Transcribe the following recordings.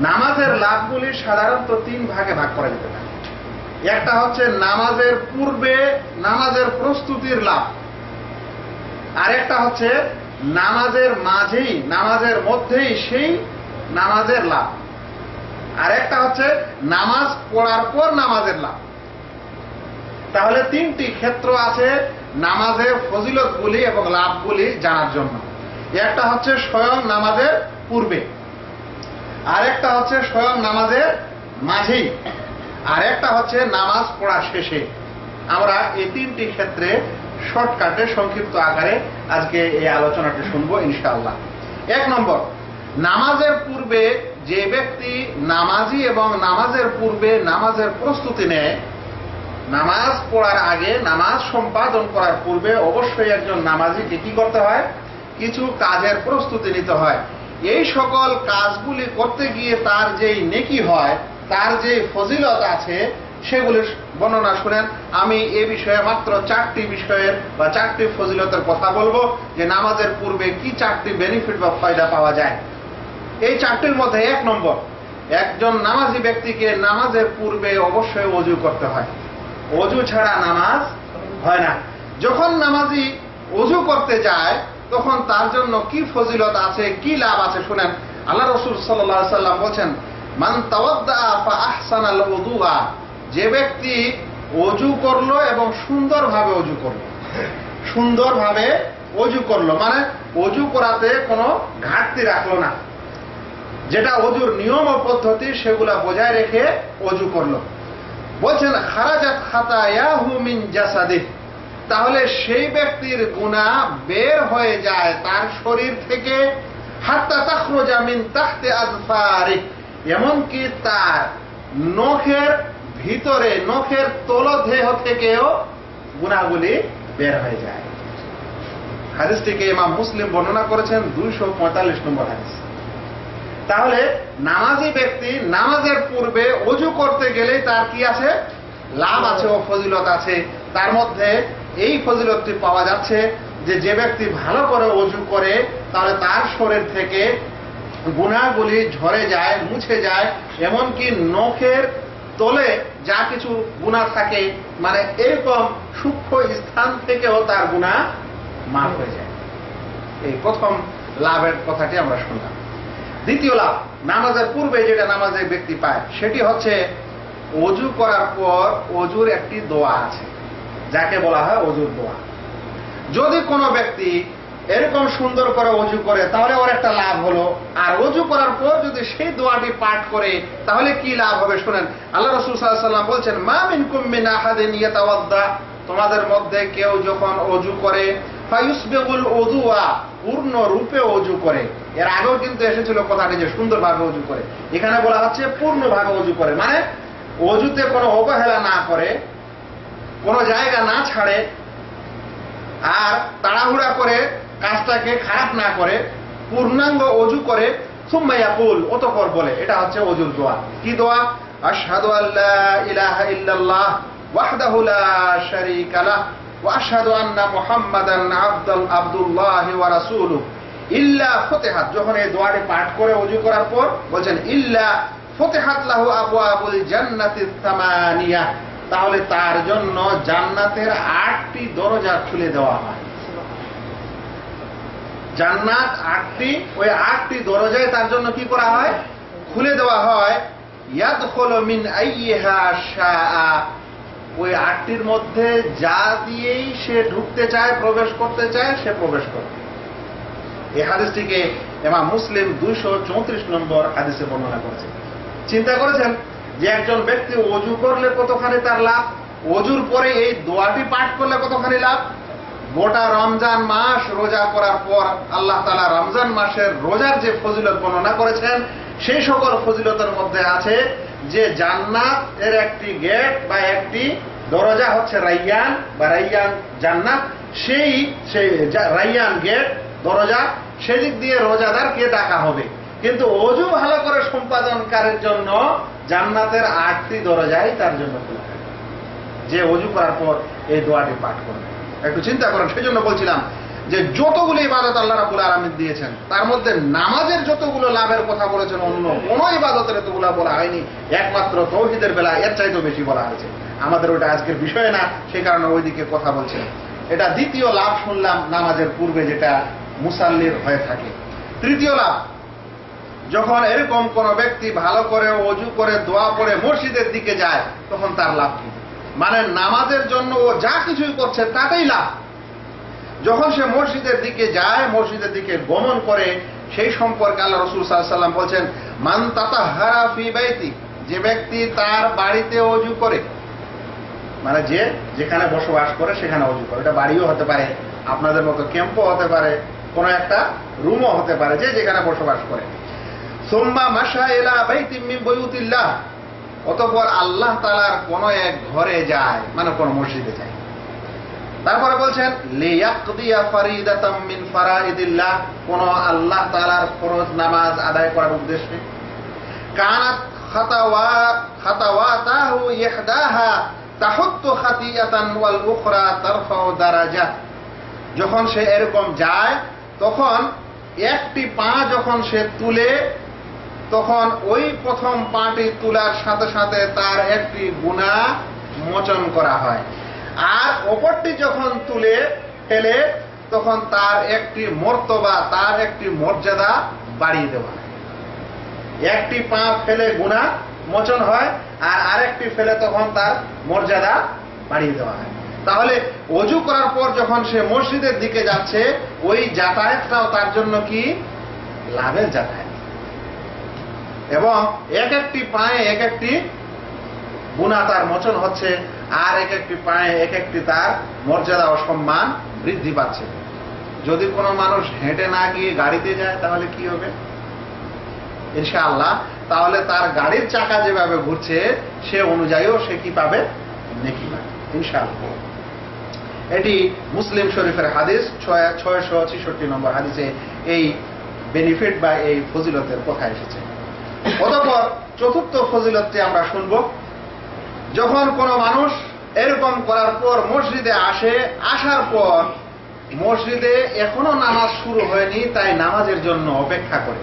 নামাজের লাভগুলি সাধারণত তিন ভাগে ভাগ করা যেতে পারে। একটা হচ্ছে নামাজের পূর্বে নামাজের প্রস্তুতির লাভ। আর একটা হচ্ছে নামাজের মাঝেই, নামাজের মধ্যেই সেই নামাজের লাভ। আর একটা হচ্ছে নামাজ পড়ার পর নামাজের লাভ। তাহলে তিনটি ক্ষেত্র আছে নামাজের ফজিলতগুলি এবং লাভগুলি জানার জন্য। একটা হচ্ছে স্বয়ং নামাজের পূর্বে। আর একটা হচ্ছে স্বয়ং নামাজের মাঝেই আর একটা হচ্ছে নামাজ পড়া শেষে। আমরা এই তিনটি ক্ষেত্রে শর্টকাটে, সংক্ষিপ্ত আকারে আজকে এই আলোচনাটি শুনব, ইনশাআল্লাহ। এক নম্বর, নামাজের পূর্বে যে ব্যক্তি নামাজি এবং নামাজের পূর্বে নামাজের প্রস্তুতি নেয়, নামাজ পড়ার আগে, নামাজ সম্পাদন করার পূর্বে অবশ্যই একজন নামাজিকে কি করতে হয়? কিছু কাজের প্রস্তুতি নিতে হয়। এই সকল কাজগুলি করতে গিয়ে তার যেই নেকি হয়, তার যে ফজিলত আছে, সেগুলির বর্ণনা শুনেন। আমি এ বিষয়ে মাত্র চারটি বিষয়ের বা চারটি ফজিলতের কথা বলব যে নামাজের পূর্বে কি চারটি বেনিফিট বা ফায়দা পাওয়া যায়। এই চারটির মধ্যে এক নম্বর, একজন নামাজি ব্যক্তিকে নামাজের পূর্বে অবশ্যই অজু করতে হয়। অজু ছাড়া নামাজ হয় না। যখন নামাজি অজু করতে যায় তখন তার জন্য কি ফজিলত আছে, কি লাভ আছে শুনেন। আল্লাহ রসুল সাল্লাহ সাল্লাম বলছেন, মান উযুআ যে ব্যক্তি অজু করল এবং সুন্দরভাবে অজু করল। সুন্দরভাবে অজু করল মানে অজু করাতে কোনো ঘাটতি রাখল না। যেটা অজুর নিয়ম ও পদ্ধতি, সেগুলা বজায় রেখে অজু করল। বলছেন, খারাজাত খাতায়াহু মিন জাসাদিহ তাহলে সেই ব্যক্তির গুণা বের হয়ে যায় তার শরীর থেকে। হাত্তা তাখরুজা মিন তাহতে আজফারি এমনকি তার নখের ভিতরে, নখের তলদেহ থেকেও গুণাগুলি বের হয়ে যায়। হাদিসটিকে ইমাম মুসলিম বর্ণনা করেছেন দুইশো পঁয়তাল্লিশ নম্বর হাদিস। তাহলে নামাজি ব্যক্তি নামাজের পূর্বে অজু করতে গেলে তার কি আছে? লাভ আছে ও ফজিলত আছে। তার মধ্যে এই ফজিলতটি পাওয়া যাচ্ছে যে যে ব্যক্তি ভালো করে অজু করে, তাহলে তার শরীর থেকে গুণাগুলি ঝরে যায়, মুছে যায়, এমনকি নখের তলে যা কিছু গুণা থাকে মানে এরকম সূক্ষ্ম স্থান থেকেও তার গুণা মাফ হয়ে যায়। এই প্রথম লাভের কথাটি আমরা শুনলাম। দ্বিতীয় লাভ, নামাজের পূর্বে যেটা নামাজের ব্যক্তি পায়, সেটি হচ্ছে অজু করার পর অজুর একটি দোয়া আছে। যাকে বলা হয় অজুর দোয়া। যদি কোনো ব্যক্তি এরকম সুন্দর করে অজু করে, তাহলে ওর একটা লাভ হলো। আর অজু করার পর যদি সেই দোয়াটি পাঠ করে, তাহলে কি লাভ হবে শুনেন? আল্লাহ রসুল সাল্লাম বলছেন, মা মিন কুম্মিন আহাদিন ইয়াতাওয়াদ্দা। তোমাদের মধ্যে কেউ যখন অজু করে, ফায়ুসবিগুল ওযুয়া পূর্ণ রূপে অজু করে। এর আগেও কিন্তু এসেছিল কথাটি যে সুন্দরভাবে অজু করে। এখানে বলা হচ্ছে পূর্ণভাবে অজু করে। মানে অজুতে কোনো অবহেলা না করে কোনো জায়গা না ছাড়ে আর তাড়াহুড়া করে কাজটাকে খারাপ না করে, পূর্ণাঙ্গ অজু করে সুম্মাইয়াকুল অতপর বলে। এটা হচ্ছে অজুর দোয়া। কি দোয়া? আশহাদু আল্লা ইলাহা ইল্লাল্লাহ ওয়াহদাহু লা শারীকা লাহ ওয়া আশহাদু আন্না মুহাম্মাদান আবদুল আব্দুল্লাহ ওয়া ইল্লা ফতিহাত। যখন এই দোয়াটি পাঠ করে অজু করার পর ইল্লা ফতিহাত লাহু আবওয়াবুল জান্নাতিস সামানিয়া। তাহলে তার জন্য জান্নাতের আটটি দরজা খুলে দেওয়া হয়। জান্নাত আটটি, ওই আটটি দরজায় তার জন্য কি করা হয়? খুলে দেওয়া হয়। ইয়াদখুলু মিন ওই আটটির মধ্যে যা দিয়েই সে ঢুকতে চায়, প্রবেশ করতে চায়, সে প্রবেশ করে এই হাদিসটিকে এমা মুসলিম দুইশো চৌত্রিশ নম্বর হাদিসে বর্ণনা করেছে। চিন্তা করেছেন? যে একজন ব্যক্তি অজু করলে কতখানি তার লাভ? অজুর পরে এই দোয়াটি পাঠ করলে কতখানি লাভ? গোটা রমজান মাস রোজা করার পর আল্লাহ তালা রমজান মাসের রোজার যে ফজিলত বর্ণনা করেছেন সেই সকল ফজিলতের মধ্যে আছে যে জান্নাত এর একটি গেট বা একটি দরজা হচ্ছে রাইয়ান বা রাইয়ান জান্নাত। সেই সেই রাইয়ান গেট দরজা, সেদিক দিয়ে রোজাদারকে ডাকা হবে। কিন্তু অজু ভালো করে সম্পাদনকারের জন্য জান্নাতের আটটি দরজাই তার জন্য খোলা। যে অজু করার পর এই দোয়াটি পাঠ করবে। একটু চিন্তা করেন সেই জন্য বলছিলাম যে যতগুলো ইবাদত আল্লাহ রাবুল আলমিন দিয়েছেন, তার মধ্যে নামাজের যতগুলো লাভের কথা বলেছেন, অন্য কোনো ইবাদতের এতগুলো বলা হয়নি। একমাত্র তৌহিদের বেলা এর চাইতেও বেশি বলা হয়েছে। আমাদের ওটা আজকের বিষয় না, সে কারণে ওইদিকে কথা বলছেন এটা দ্বিতীয় লাভ শুনলাম নামাজের পূর্বে যেটা মুসাল্লির হয়ে থাকে। তৃতীয় লাভ যখন এরকম কোন ব্যক্তি ভালো করে অজু করে দোয়া করে মসজিদের দিকে যায়, তখন তার লাভ কি? মানে নামাজের জন্য ও যা কিছুই করছে, তাতেই লাভ। যখন সে মসজিদের দিকে যায়, মসজিদের দিকে গমন করে, সেই সম্পর্কে আল্লাহ রসুল সাল্লাম বলছেন, মান তাতা হারা ফি বাইতি যে ব্যক্তি তার বাড়িতে অজু করে মানে যে যেখানে বসবাস করে সেখানে অজু করে। এটা বাড়িও হতে পারে, আপনাদের মতো ক্যাম্পও হতে পারে, কোনো একটা রুমও হতে পারে, যে যেখানে বসবাস করে। সোম্মা মাসা এলা অতঃপর আল্লাহ তালার কোন এক ঘরে যায় মানে কোন মসজিদে যায়। তারপরে বলছেন কোন আল্লাহ তাআলার ফরজ নামাজ আদায় করার উদ্দেশ্যে কানাত খাতাওয়া যখন সে এরকম যায়, তখন একটি পা যখন সে তুলে তখন ওই প্রথম পাটি তোলার সাথে সাথে তার একটি গুণা মোচন করা হয়। আর অপরটি যখন তুলে ফেলে, তখন তার একটি মর্তবা তার একটি মর্যাদা বাড়িয়ে দেওয়া হয়। একটি পা ফেলে গুণা মোচন হয়, আর আরেকটি ফেলে তখন তার মর্যাদা বাড়িয়ে দেওয়া হয়। তাহলে অজু করার পর যখন সে মসজিদের দিকে যাচ্ছে, ওই যাতায়াতটাও তার জন্য কি? লাভের যাতায়াত। এবং এক একটি পায়ে এক একটি গুণা তার মোচন হচ্ছে, আর এক একটি পায়ে এক একটি তার মর্যাদা ও সম্মান বৃদ্ধি পাচ্ছে। যদি কোনো মানুষ হেঁটে না গিয়ে গাড়িতে যায়, তাহলে কি হবে? ইনশাআল্লাহ, তাহলে তার গাড়ির চাকা যেভাবে ঘুরছে, সে অনুযায়ীও সে কি পাবে? নেকি পাবে। ইনশাআল্লাহ। এটি মুসলিম শরীফের হাদিস, ছয় ছয়শো ছেষট্টি নম্বর হাদিসে এই বেনিফিট বা এই ফজিলতের কথা এসেছে। অতঃপর চতুর্থ ফজিলতটি আমরা শুনব। যখন কোনো মানুষ এরকম করার পর মসজিদে আসে, আসার পর মসজিদে এখনও নামাজ শুরু হয়নি, তাই নামাজের জন্য অপেক্ষা করে।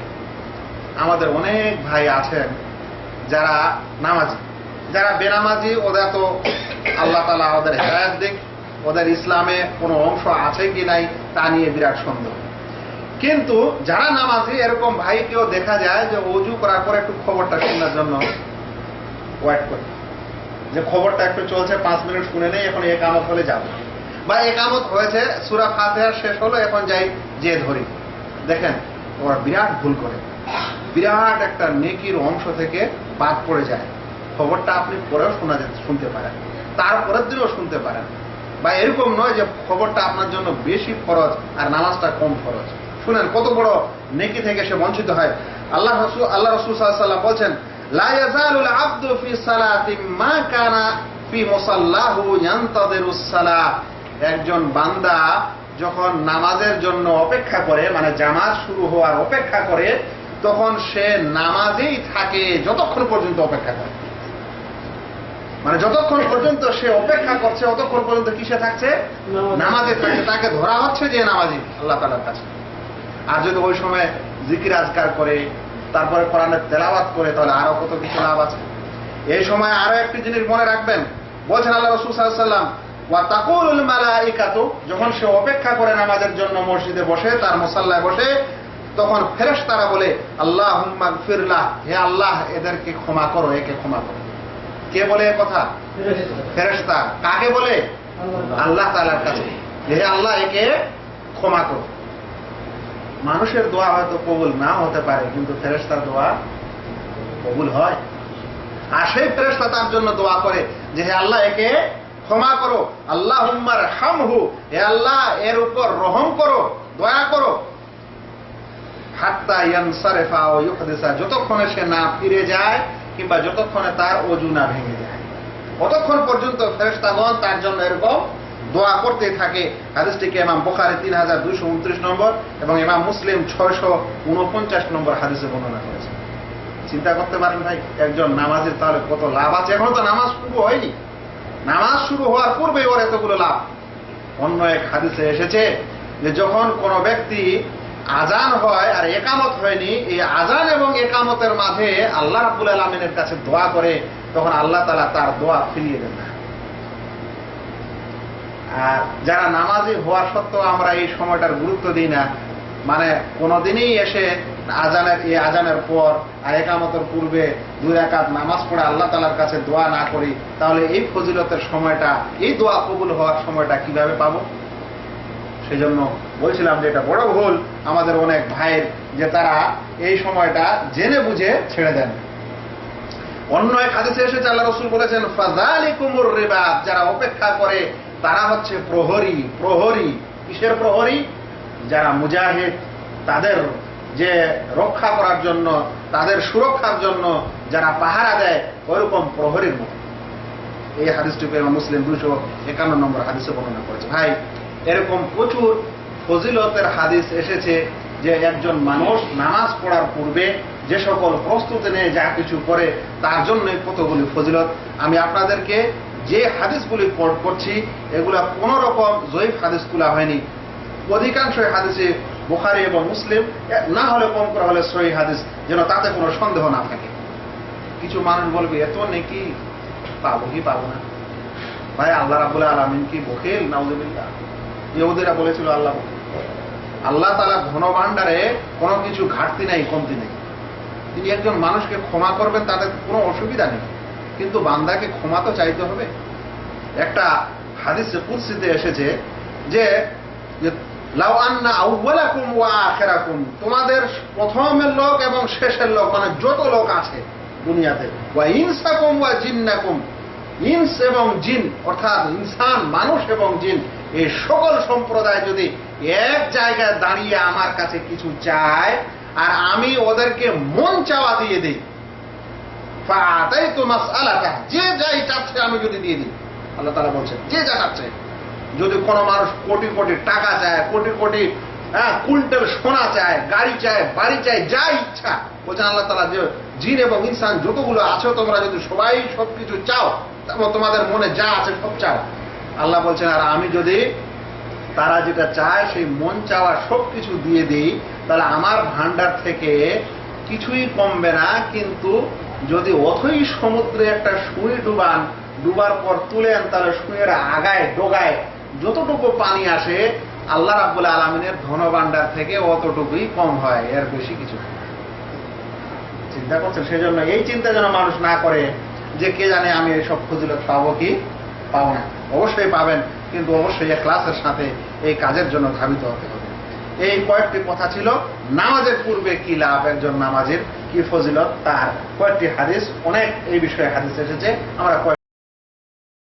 আমাদের অনেক ভাই আছেন যারা নামাজি, যারা বেনামাজি, ওদের তো আল্লাহ তালা ওদের হেদায়ত দিক, ওদের ইসলামে কোনো অংশ আছে কি নাই তা নিয়ে বিরাট সন্দেহ। কিন্তু যারা নামাজি, এরকম ভাইকেও দেখা যায় যে অজু করার পর একটু খবরটা শোনার জন্য ওয়েট করে। যে খবরটা একটু চলছে, পাঁচ মিনিট শুনে নেই, এখন একামত হলে যাব। বা একামত হয়েছে, সুরা ফাতেহার শেষ হলো, এখন যাই যে ধরি। দেখেন, ওরা বিরাট ভুল করে। বিরাট একটা নেকির অংশ থেকে বাদ পড়ে যায়। খবরটা আপনি পরেও শোনা শুনতে পারেন। তারপরের দিনও শুনতে পারেন। বা এরকম নয় যে খবরটা আপনার জন্য বেশি ফরজ আর নামাজটা কম ফরজ। শুনেন কত বড় নেকি থেকে সে বঞ্চিত হয়। আল্লাহ রসুল আল্লাহ রসুল সাল্লাম বলছেন লা ইয়াজালুল ফি সালাতি মা কানা ফি মুসাল্লাহু ইয়ান্তাদিরুস সালাহ। একজন বান্দা যখন নামাজের জন্য অপেক্ষা করে মানে জামাত শুরু হওয়ার অপেক্ষা করে তখন সে নামাজেই থাকে যতক্ষণ পর্যন্ত অপেক্ষা করে। মানে যতক্ষণ পর্যন্ত সে অপেক্ষা করছে ততক্ষণ পর্যন্ত কিসে থাকছে? নামাজে থাকছে তাকে ধরা হচ্ছে যে নামাজি আল্লাহ তালার কাছে। আর যদি ওই সময় জিকির আজকার করে তারপরে কোরআনের তেলাওয়াত করে তাহলে আরও কত কিছু লাভ আছে? এই সময় আরও একটি জিনিস মনে রাখবেন। বলছেন আল্লাহ রসুল সাল্লাম ওয়া মালাইকাতু যখন সে অপেক্ষা করে নামাজের জন্য মসজিদে বসে তার মুসাল্লায় বসে তখন ফেরেশতারা বলে আল্লাহ ফিরলাহ হে আল্লাহ এদেরকে ক্ষমা করো একে ক্ষমা করো। কে বলে এ কথা? ফেরেশতা। কাকে বলে? আল্লাহ। তাআলার কাছে। হে আল্লাহ একে ক্ষমা করো। মানুষের দোয়া হয়তো কবুল না হতে পারে, কিন্তু ফেরেশতার দোয়া কবুল হয়। আর সেই ফেরেশতা তার জন্য দোয়া করে যে, হে আল্লাহ, একে ক্ষমা করো। আল্লাহ হুম্মার হামহু হে আল্লাহ, এর উপর রহম করো, দয়া করো। হাত্তা ইয়ানসারেফা ও ইউহদিসা যতক্ষণে সে না ফিরে যায় কিংবা যতক্ষণে তার অজু না ভেঙে যায়। ততক্ষণ পর্যন্ত ফেরেশতাগণ তার জন্য এরকম দোয়া করতে থাকে। হাদিসটিকে ইমাম বোখারি তিন হাজার দুইশো উনত্রিশ নম্বর এবং ইমাম মুসলিম ছয়শো উনপঞ্চাশ নম্বর হাদিসে বর্ণনা করেছে। চিন্তা করতে পারেন ভাই, একজন নামাজের তাহলে কত লাভ আছে? এখনও তো নামাজ শুরু হয়নি। নামাজ শুরু হওয়ার পূর্বে ওর এতগুলো লাভ। অন্য এক হাদিসে এসেছে যে যখন কোনো ব্যক্তি আজান হয় আর একামত হয়নি, এই আজান এবং একামতের মাঝে আল্লাহ রাবুল আলমিনের কাছে দোয়া করে, তখন আল্লাহ তালা তার দোয়া ফিরিয়ে দেন। না যারা নামাজি হওয়া সত্ত্বেও আমরা এই সময়টার গুরুত্ব দিই না মানে কোনোদিনই এসে আজানের, এই আজানের পর আর একামতের পূর্বে দুই রাকাত নামাজ পড়ে আল্লাহ তালার কাছে দোয়া না করি, তাহলে এই ফজিলতের সময়টা, এই দোয়া কবুল হওয়ার সময়টা কীভাবে পাবো? সেই জন্য বলছিলাম যে এটা বড় ভুল, আমাদের অনেক ভাইয়ের যে তারা এই সময়টা জেনে বুঝে ছেড়ে দেন। অন্য এক হাদিসে এসেছে, আল্লাহ রসুল বলেছেন ফাজালি কুমুর রিবাদ যারা অপেক্ষা করে তারা হচ্ছে প্রহরী প্রহরী। কিসের প্রহরী? যারা মুজাহিদ, তাদের যে রক্ষা করার জন্য, তাদের সুরক্ষার জন্য যারা পাহারা দেয়, ওইরকম প্রহরীর মতো। এই হাদিসটিকে ইমাম মুসলিম দুশো একান্ন নম্বর হাদিসে বর্ণনা করেছে। ভাই, এরকম প্রচুর ফজিলতের হাদিস এসেছে যে একজন মানুষ নামাজ পড়ার পূর্বে যে সকল প্রস্তুতি নিয়ে যা কিছু করে, তার জন্যই কতগুলি ফজিলত। আমি আপনাদেরকে যে হাদিসগুলি কোট করছি এগুলা কোন রকম জয়ীফ হাদিসগুলা হয়নি। অধিকাংশ হাদিসে বুখারি এবং মুসলিম না হলে কম করা হলে সহি হাদিস, যেন তাতে কোনো সন্দেহ না থাকে। কিছু মানুষ বলবে এত নেকি? পাবো কি পাবো না? ভাই, আল্লাহ রাবুল আলমিন কি বকিল নাউজুবিল্লাহ। ইহুদিরা বলেছিল, আল্লাহ আল্লাহ তালা ঘন ভাণ্ডারে কোনো কিছু ঘাটতি নাই, কমতি নেই। তিনি একজন মানুষকে ক্ষমা করবেন, তাতে কোনো অসুবিধা নেই। কিন্তু বান্দাকে ক্ষমা তো চাইতে হবে। একটা হাদিসে কুৎসিতে এসেছে যে তোমাদের প্রথমের লোক এবং শেষের লোক মানে যত লোক আছে দুনিয়াতে, ওয়া ইনস এবং জিন, অর্থাৎ ইনসান, মানুষ এবং জিন, এই সকল সম্প্রদায় যদি এক জায়গায় দাঁড়িয়ে আমার কাছে কিছু চায়, আর আমি ওদেরকে মন চাওয়া দিয়ে দিই ফাতাই তো মাসআলাতা যে যাই চাচ্ছে আমি যদি দিয়ে দিই। আল্লাহ তাআলা বলছেন, যে যা চাচ্ছে যদি কোনো মানুষ কোটি কোটি টাকা চায়, কোটি কোটি হ্যাঁ কুইন্টাল সোনা চায়, গাড়ি চায়, বাড়ি চায়, যা ইচ্ছা, বলছেন আল্লাহ তালা যে জিন এবং ইনসান যতগুলো আছো, তোমরা যদি সবাই সবকিছু চাও, তারপর তোমাদের মনে যা আছে সব চাও। আল্লাহ বলছেন, আর আমি যদি তারা যেটা চায়, সেই মন চাওয়া সব কিছু দিয়ে দিই, তাহলে আমার ভান্ডার থেকে কিছুই কমবে না, কিন্তু যদি অথই সমুদ্রে একটা সুই ডুবান, ডুবার পর তুলেন তাহলে সুইয়ের আগায়, ডোগায় যতটুকু পানি আসে, আল্লাহ রাব্বুল আলমিনের ধন ভান্ডার থেকে অতটুকুই কম হয়, এর বেশি কিছু চিন্তা করছেন? সেজন্য এই চিন্তা যেন মানুষ না করে যে কে জানে আমি এইসব ফজিলত পাবো কি? পাবো না। অবশ্যই পাবেন, কিন্তু অবশ্যই ক্লাসের সাথে এই কাজের জন্য ধাবিত হতে হবে। এই কয়েকটি কথা ছিল, নামাজের পূর্বে কি লাভ? একজন নামাজের কি ফজিলত? তার। কয়েকটি হাদিস অনেক এই বিষয়ে হাদিস এসেছে। আমরা